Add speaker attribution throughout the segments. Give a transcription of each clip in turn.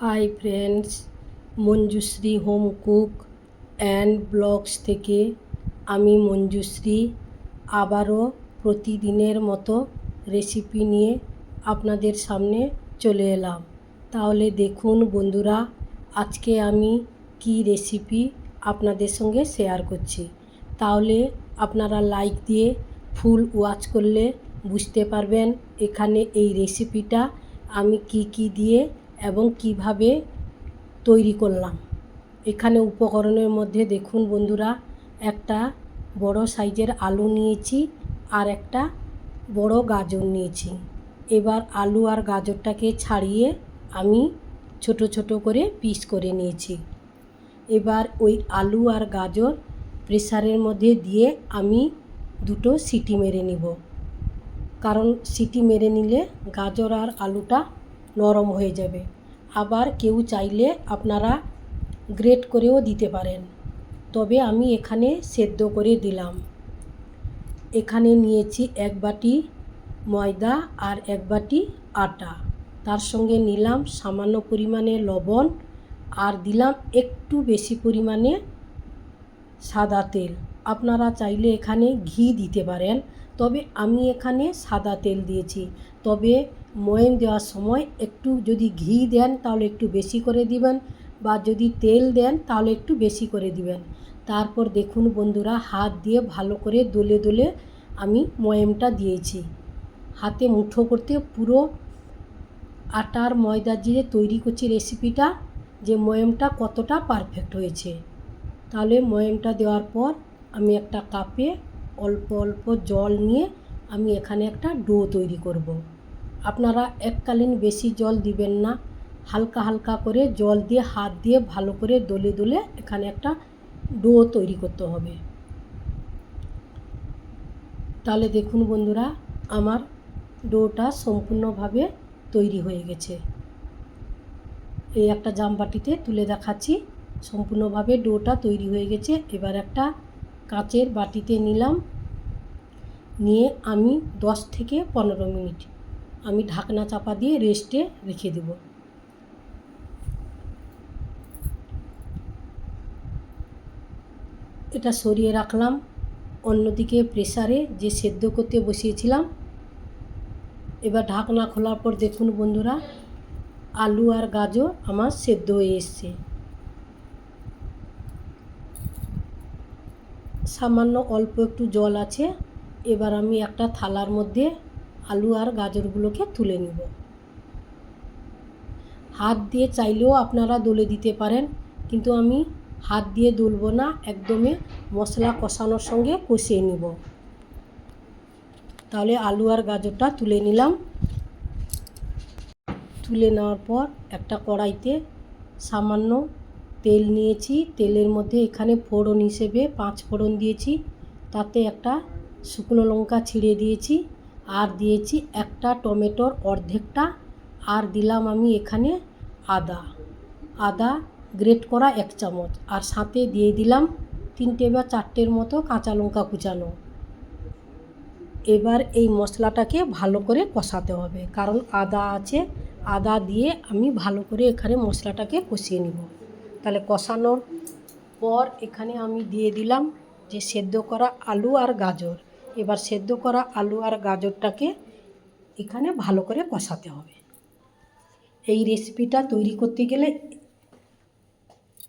Speaker 1: Hi friends Manjushree home cook and blogs থেকে আমি মঞ্জুশ্রী আবারও প্রতিদিনের মতো রেসিপি নিয়ে আপনাদের সামনে চলে এলাম। তাহলে দেখুন বন্ধুরা, আজকে আমি কী রেসিপি আপনাদের সঙ্গে শেয়ার করছি। তাহলে আপনারা লাইক দিয়ে ফুল ওয়াচ করলে বুঝতে পারবেন এখানে এই রেসিপিটা আমি কি কি দিয়ে এবং কীভাবে তৈরি করলাম। এখানে উপকরণের মধ্যে দেখুন বন্ধুরা, একটা বড় সাইজের আলু নিয়েছি আর একটা বড় গাজর নিয়েছি। এবার আলু আর গাজরটাকে ছাড়িয়ে আমি ছোট ছোট করে পিস করে নিয়েছি। এবার ওই আলু আর গাজর প্রেসারের মধ্যে দিয়ে আমি দুটো সিটি মেরে নিব। কারণ সিটি মেরে নিলে গাজর আর আলুটা নরম হয়ে যাবে। আবার কেউ চাইলে আপনারা গ্রেট করেও দিতে পারেন। তবে আমি এখানে সেদ্ধ করে দিলাম। এখানে নিয়েছি এক বাটি ময়দা আর এক বাটি আটা। তার সঙ্গে নিলাম সামান্য পরিমাণে লবণ আর দিলাম একটু বেশি পরিমাণে সাদা তেল। আপনারা চাইলে এখানে ঘি দিতে পারেন, তবে আমি এখানে সাদা তেল দিয়েছি। তবে ময়ম দেওয়ার সময় একটু যদি ঘি দেন তাহলে একটু বেশি করে দিবেন বা যদি তেল দেন তাহলে একটু বেশি করে দিবেন। তারপর দেখুন বন্ধুরা, হাত দিয়ে ভালো করে দোলে দোলে আমি ময়মটা দিয়েছি। হাতে মুঠো করতে পুরো আটার ময়দা দিয়ে তৈরি করছি রেসিপিটা, যে ময়মটা কতটা পারফেক্ট হয়েছে। তাহলে ময়মটা দেওয়ার পর আমি একটা কাপে অল্প অল্প জল নিয়ে আমি এখানে একটা ডো তৈরি করব। আপনারা এককালীন বেশি জল দিবেন না। হালকা হালকা করে জল দিয়ে, হাত দিয়ে ভালো করে দলে দলে এখানে একটা ডো তৈরি করতে হবে। তাহলে দেখুন বন্ধুরা, আমার ডোটা সম্পূর্ণভাবে তৈরি হয়ে গেছে। এই একটা জামবাটিতে তুলে দেখাচ্ছি। সম্পূর্ণভাবে ডোটা তৈরি হয়ে গেছে। এবার একটা কাচের বাটিতে নিলাম। নিয়ে আমি দশ থেকে পনেরো মিনিট আমি ঢাকনা চাপা দিয়ে রেস্টে রেখে দেব। এটা সরিয়ে রাখলাম। অন্যদিকে প্রেসারে যে সেদ্ধ করতে বসিয়েছিলাম, এবার ঢাকনা খোলার পর দেখুন বন্ধুরা, আলু আর গাজর আমার সেদ্ধ হয়ে এসছে। সামান্য অল্প একটু জল আছে, এবার আমি একটা থালার মধ্যে আলু আর গাজরগুলোকে তুলে নেব। হাত দিয়ে চাইলেও আপনারা দলে দিতে পারেন, কিন্তু আমি হাত দিয়ে দুলব না, একদমই মশলা কষানোর সঙ্গে কষিয়ে নিব। তাহলে আলু আর গাজরটা তুলে নিলাম। তুলে নেওয়ার পর একটা কড়াইতে সামান্য তেল নিয়েছি। তেলের মধ্যে এখানে ফোড়ন হিসেবে পাঁচ ফোড়ন দিয়েছি। তাতে একটা শুকনো লঙ্কা ছিঁড়ে দিয়েছি। আর দিয়েছি একটা টমেটোর অর্ধেকটা। আর দিলাম আমি এখানে আদা। আদা গ্রেট করা এক চামচ। আর সাথে দিয়ে দিলাম তিনটে বা চারটের মতো কাঁচা লঙ্কা কুচানো। এবার এই মশলাটাকে ভালো করে কষাতে হবে। কারণ আদা আছে, আদা দিয়ে আমি ভালো করে এখানে মশলাটাকে কষিয়ে নিব। তাহলে কষানোর পর এখানে আমি দিয়ে দিলাম যে সেদ্ধ করা আলু আর গাজর। এবার সেদ্ধ করা আলু আর গাজরটাকে এখানে ভালো করে কষাতে হবে। এই রেসিপিটা তৈরি করতে গেলে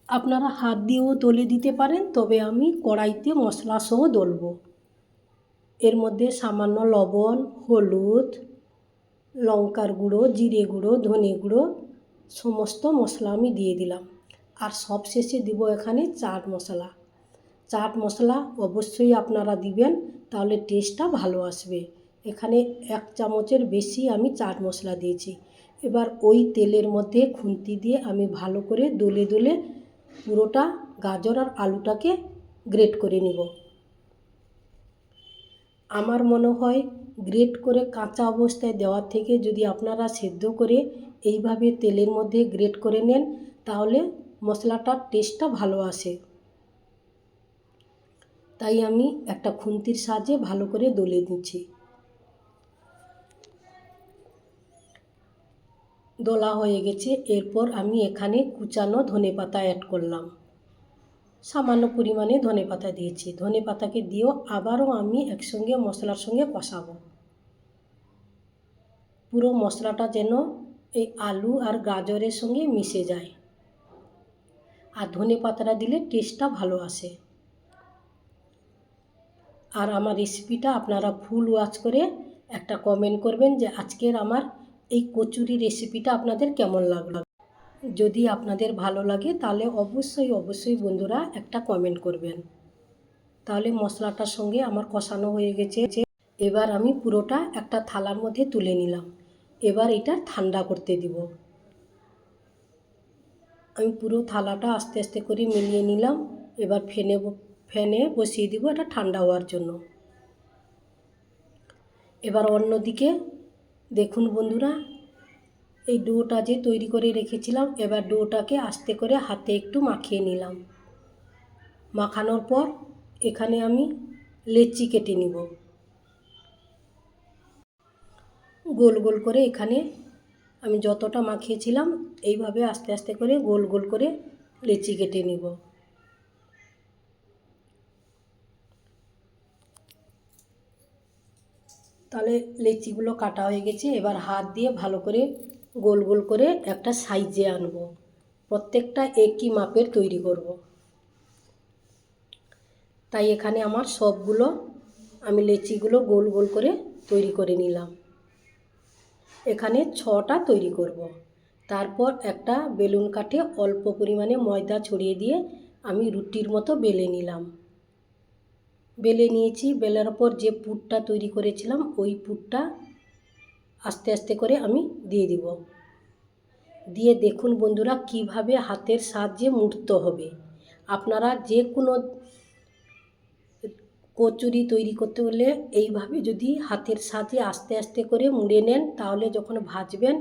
Speaker 1: আপনারা হাত দিয়েও দলে দিতে পারেন, তবে আমি কড়াইতে মশলা সহ দলব। এর মধ্যে সামান্য লবণ, হলুদ, লঙ্কার গুঁড়ো, জিরে গুঁড়ো, ধনে গুঁড়ো, সমস্ত মশলা আমি দিয়ে দিলাম। আর সবশেষে দিব এখানে চাট মশলা। চাট মশলা অবশ্যই আপনারা দিবেন। তাহলে টেস্টটা ভালো আসবে। এখানে এক চামচের বেশি আমি চাট মশলা দিয়েছি। এবার ওই তেলের মধ্যে খুন্তি দিয়ে আমি ভালো করে দলে দলে পুরোটা গাজর আর আলুটাকে গ্রেট করে নিব। আমার মনে হয় গ্রেট করে কাঁচা অবস্থায় দেওয়ার থেকে যদি আপনারা সেদ্ধ করে এইভাবে তেলের মধ্যে গ্রেট করে নেন, তাহলে মশলাটার টেস্টটা ভালো আসে। তাই আমি একটা খুন্তির সাহায্যে ভালো করে দলে দিচ্ছি। দোলা হয়ে গেছে, এরপর আমি এখানে কুচানো ধনে পাতা অ্যাড করলাম। সামান্য পরিমাণে ধনে পাতা দিয়েছি। ধনে পাতাকে দিয়েও আবারও আমি একসঙ্গে মশলার সঙ্গে কষাবো। পুরো মশলাটা যেন এই আলু আর গাজরের সঙ্গে মিশে যায়। আর ধনে পাতাটা দিলে টেস্টটা ভালো আসে। আর আমার রেসিপিটা আপনারা ফুল ওয়াচ করে একটা কমেন্ট করবেন যে আজকের আমার এই কচুরি রেসিপিটা আপনাদের কেমন লাগল। যদি আপনাদের ভালো লাগে তাহলে অবশ্যই অবশ্যই বন্ধুরা একটা কমেন্ট করবেন। তাহলে মশলাটার সঙ্গে আমার কষানো হয়ে গেছে। এবার আমি পুরোটা একটা থালার মধ্যে তুলে নিলাম। এবার এটা ঠান্ডা করতে দিব। আমি পুরো থালাটা আস্তে আস্তে করে মিলিয়ে নিলাম। এবার ফেনে ফ্যানে বসিয়ে দিব এটা ঠান্ডা হওয়ার জন্য। এবার অন্যদিকে দেখুন বন্ধুরা, এই ডোটা যে তৈরি করে রেখেছিলাম, এবার ডোটাকে আস্তে করে হাতে একটু মাখিয়ে নিলাম। মাখানোর পর এখানে আমি লেচি কেটে নিব। গোল গোল করে এখানে আমি যতটা মাখিয়েছিলাম, এইভাবে আস্তে আস্তে করে গোল গোল করে লেচি কেটে নিব। তাহলে লেচিগুলো কাটা হয়ে গেছে, এবার হাত দিয়ে ভালো করে গোল গোল করে একটা সাইজে আনব। প্রত্যেকটা একই মাপের তৈরি করব। তাই এখানে আমার সবগুলো আমি লেচিগুলো গোল গোল করে তৈরি করে নিলাম। এখানে ছটা তৈরি করব। তারপর একটা বেলুন কাঠে অল্প পরিমাণে ময়দা ছড়িয়ে দিয়ে আমি রুটির মতো বেলে নিলাম। বেলে নিয়েছি, বেলার পর যে পুরটা তৈরি করেছিলাম, ওই পুরটা আস্তে আস্তে করে আমি দিয়ে দিব। দিয়ে দেখুন বন্ধুরা, কীভাবে হাতের সাহায্যে মুড়তে হবে। আপনারা যে কোনো কচুরি তৈরি করতে হলে এইভাবে যদি হাতের সাহায্যে আস্তে আস্তে করে মুড়ে নেন, তাহলে যখন ভাজবেন,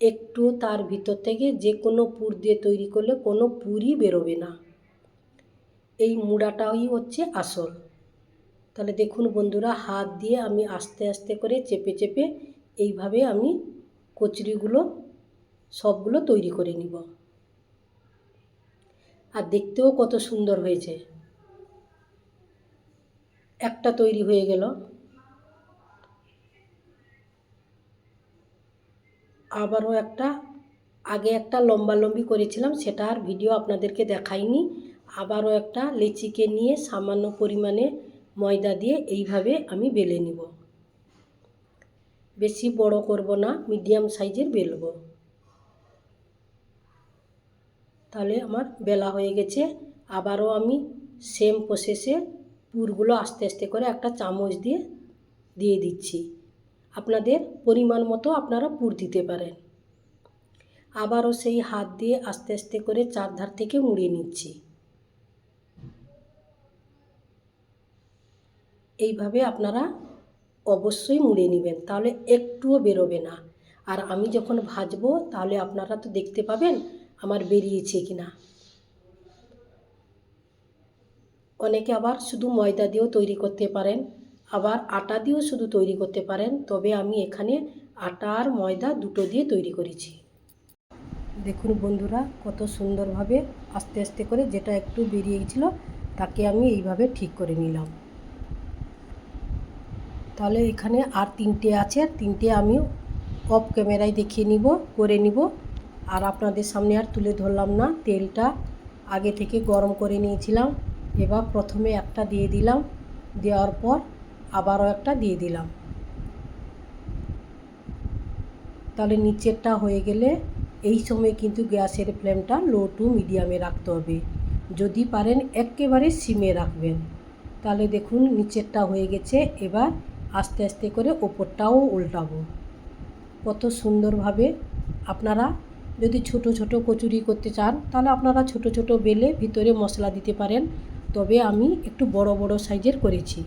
Speaker 1: একটু তার ভিতর থেকে যে কোনো পুর দিয়ে তৈরি করলে কোনো পুরই বেরোবে না। এই মুড়াটাই হচ্ছে আসল। তাহলে দেখুন বন্ধুরা, হাত দিয়ে আমি আস্তে আস্তে করে চেপে চেপে এইভাবে আমি কচুরিগুলো, সবগুলো তৈরি করে নিব। আর দেখতেও কত সুন্দর হয়েছে। একটা তৈরি হয়ে গেল। আবারও একটা, আগে একটা লম্বা লম্বি করেছিলাম, সেটা আর ভিডিও আপনাদেরকে দেখাইনি। আবারও একটা লেচিকে নিয়ে সামান্য পরিমাণে ময়দা দিয়ে এইভাবে আমি বেলে নিব। বেশি বড় করব না, মিডিয়াম সাইজের বেলব। তাহলে আমার বেলা হয়ে গেছে। আবারও আমি সেম প্রসেসে পুরগুলো আস্তে আস্তে করে একটা চামচ দিয়ে দিয়ে দিচ্ছি। আপনাদের পরিমাণ মতো আপনারা পুর দিতে পারেন। আবারও সেই হাত দিয়ে আস্তে আস্তে করে চারধার থেকে মুড়িয়ে নিচ্ছি। এইভাবে আপনারা অবশ্যই মুড়ে নেবেন, তাহলে একটুও বেরোবে না। আর আমি যখন ভাজবো, তাহলে আপনারা তো দেখতে পাবেন আমার বেরিয়েছে কি না অনেকে আবার শুধু ময়দা দিয়েও তৈরি করতে পারেন, আবার আটা দিয়েও শুধু তৈরি করতে পারেন, তবে আমি এখানে আটা আর ময়দা দুটো দিয়ে তৈরি করেছি। দেখুন বন্ধুরা, কত সুন্দরভাবে আস্তে আস্তে করে যেটা একটু বেরিয়ে গেছিল, তাকে আমি এইভাবে ঠিক করে নিলাম। তাহলে এখানে আর তিনটে আছে, তিনটে আমি অফ ক্যামেরায় দেখিয়ে নিব, করে নিব। আর আপনাদের সামনে আর তুলে ধরলাম না, তেলটা আগে থেকে গরম করে নিয়েছিলাম। এবার প্রথমে একটা দিয়ে দিলাম, দেওয়ার পর আবারও একটা দিয়ে দিলাম। তাহলে নিচেরটা হয়ে গেলে এই সময় কিন্তু গ্যাসের ফ্লেমটা লো টু মিডিয়ামে রাখতে হবে। যদি পারেন একেবারে সিমে রাখবেন। তাহলে দেখুন নিচেরটা হয়ে গেছে, এবার আস্তে আস্তে করে ওপরটাও উল্টাবো। কত সুন্দরভাবে আপনারা যদি ছোট ছোট কচুরি করতে চান, তাহলে আপনারা ছোট ছোট বেলে ভিতরে মশলা দিতে পারেন। তবে আমি একটু বড় বড় সাইজের করেছি।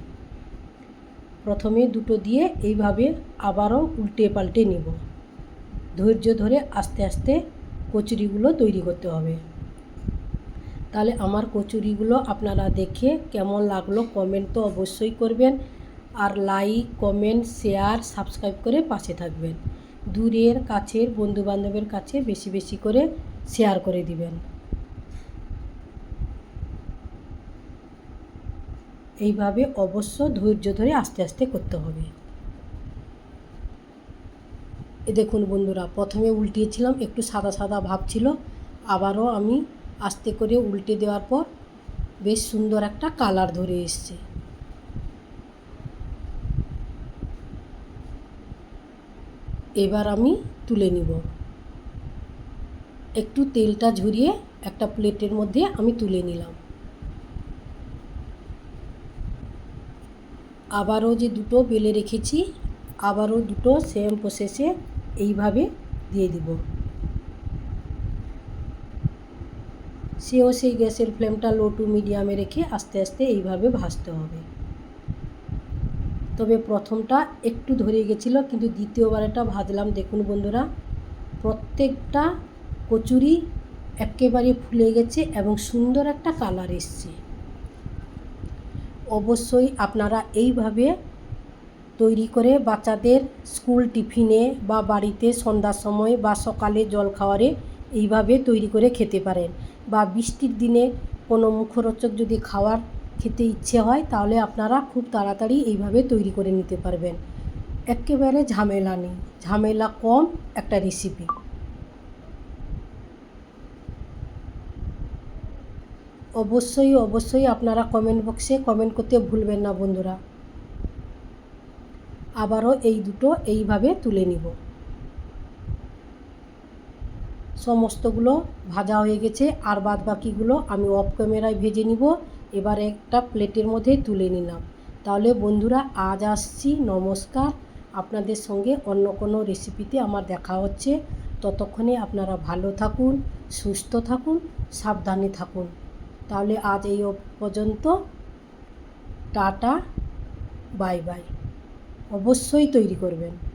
Speaker 1: প্রথমে দুটো দিয়ে এইভাবে আবারও উল্টে পাল্টে নেব। ধৈর্য ধরে আস্তে আস্তে কচুরিগুলো তৈরি করতে হবে। তাহলে আমার কচুরিগুলো আপনারা দেখে কেমন লাগল কমেন্ট তো অবশ্যই করবেন। আর লাইক, কমেন্ট, শেয়ার, সাবস্ক্রাইব করে পাশে থাকবেন। দূরের কাছের বন্ধুবান্ধবের কাছে বেশি বেশি করে শেয়ার করে দিবেন। এইভাবে অবশ্য ধৈর্য ধরে আস্তে আস্তে করতে হবে। এ দেখুন বন্ধুরা, প্রথমে উল্টিয়েছিলাম, একটু সাদা সাদা ভাব ছিল। আবারও আমি আস্তে করে উল্টে দেওয়ার পর বেশ সুন্দর একটা কালার ধরে এসছে। এবার আমি তুলে নিব। একটু তেলটা ঝরিয়ে একটা প্লেটের মধ্যে আমি তুলে নিলাম। আবারও যে দুটো বেলে রেখেছি, আবারও দুটো সেম প্রসেসে এইভাবে দিয়ে দিব। সেও সেই গ্যাসের ফ্লেমটা লো টু মিডিয়ামে রেখে আস্তে আস্তে এইভাবে ভাজতে হবে। তবে প্রথমটা একটু ধরে গেছিল, কিন্তু দ্বিতীয়বার এটা ভাজলাম। দেখুন বন্ধুরা, প্রত্যেকটা কচুরি একেবারে ফুলে গেছে এবং সুন্দর একটা কালার এসছে। অবশ্যই আপনারা এইভাবে তৈরি করে বাচ্চাদের স্কুল টিফিনে বা বাড়িতে সন্ধ্যার সময় বা সকালে জল খাওয়ারে এইভাবে তৈরি করে খেতে পারেন। বা বৃষ্টির দিনে কোনো মুখরোচক যদি খাওয়ার খেতে ইচ্ছে হয়, তাহলে আপনারা খুব তাড়াতাড়ি এইভাবে তৈরি করে নিতে পারবেন। একেবারে ঝামেলা নেই। ঝামেলা কম একটা রেসিপি অবশ্যই অবশ্যই আপনারা কমেন্ট বক্সে কমেন্ট করতে ভুলবেন না বন্ধুরা। আবারও এই দুটো এইভাবে তুলে নিব। সমস্তগুলো ভাজা হয়ে গেছে, আর বাদ বাকিগুলো আমি অফ ক্যামেরায় ভেজে নিব। এবারে একটা প্লেটের মধ্যে তুলে নিলাম। তাহলে বন্ধুরা, আজ আসছি। নমস্কার। আপনাদের সঙ্গে অন্য কোনো রেসিপিতে আমার দেখা হচ্ছে। ততক্ষণে আপনারা ভালো থাকুন, সুস্থ থাকুন, সাবধানে থাকুন। তাহলে আজ এই পর্যন্ত টাটা, বাই বাই। অবশ্যই তৈরি করবেন।